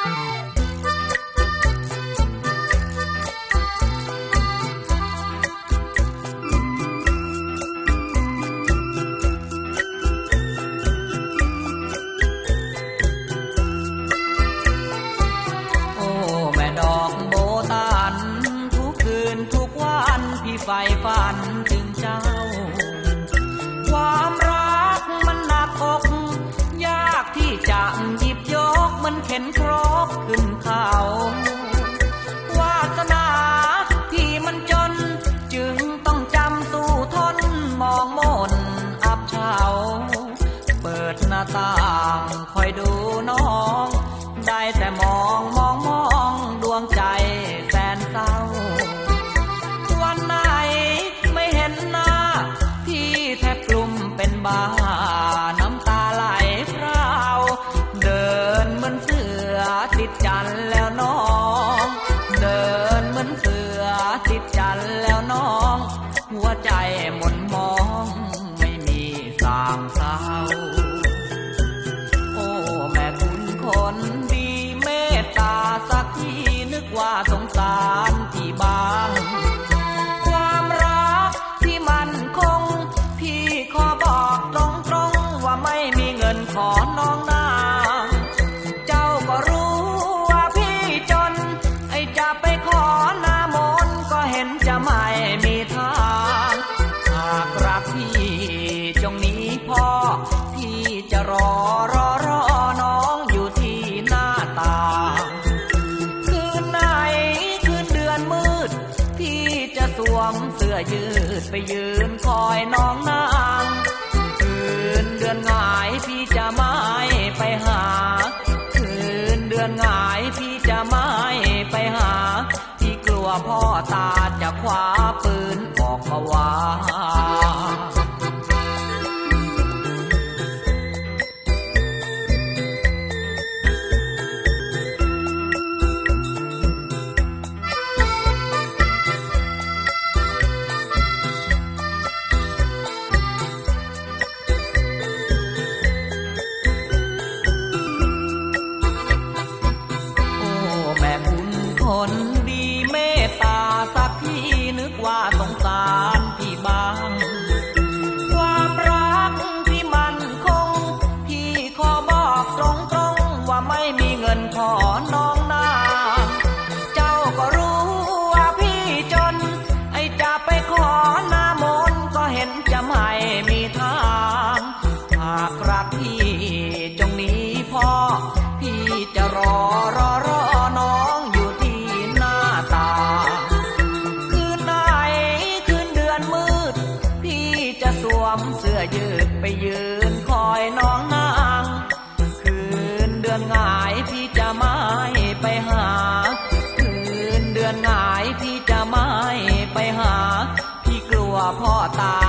โอ้แม่ดอกโบตันทุกคืนทุกวันพี่ใฝ่ฝันถึงเจ้า ความรักมันหนักอก ยากที่จะหยิบยกมันเข็นครก ขึ้นเขาวาสนาที่มันจน จึงต้องจำสู้ทนมองมนอับเฉาเปิดหน้าต่างคอยดูน้อง ได้แต่มองมองมองดวงใจแสนเศร้า สางเศร้าโอ้แม่คุณคนดีเมตตาสักทีนึกว่าสงสารที่บ้างความรักที่มันคง พี่ขอบอกตรงๆว่าไม่มีเงินขอน้องนางเจ้าก็รู้ว่าพี่จน ไอจะไปขอหน้ามนก็เห็นจะไม่มีทาง หากรักพี่ ยืดไปยืนคอยน้องนางคืนเดือนงายพี่จะไม่ไปหา คืนเดือนงายพี่จะไม่ไปหา พี่กลัวพ่อตาจะคว้าปืนออกมาว่า สงสารพี่บ้าง ยืดไปยืนคอยน้องนาง คืนเดือนงายพี่จะไม่ไปหา คืนเดือนงายพี่จะไม่ไปหา พี่กลัวพ่อตา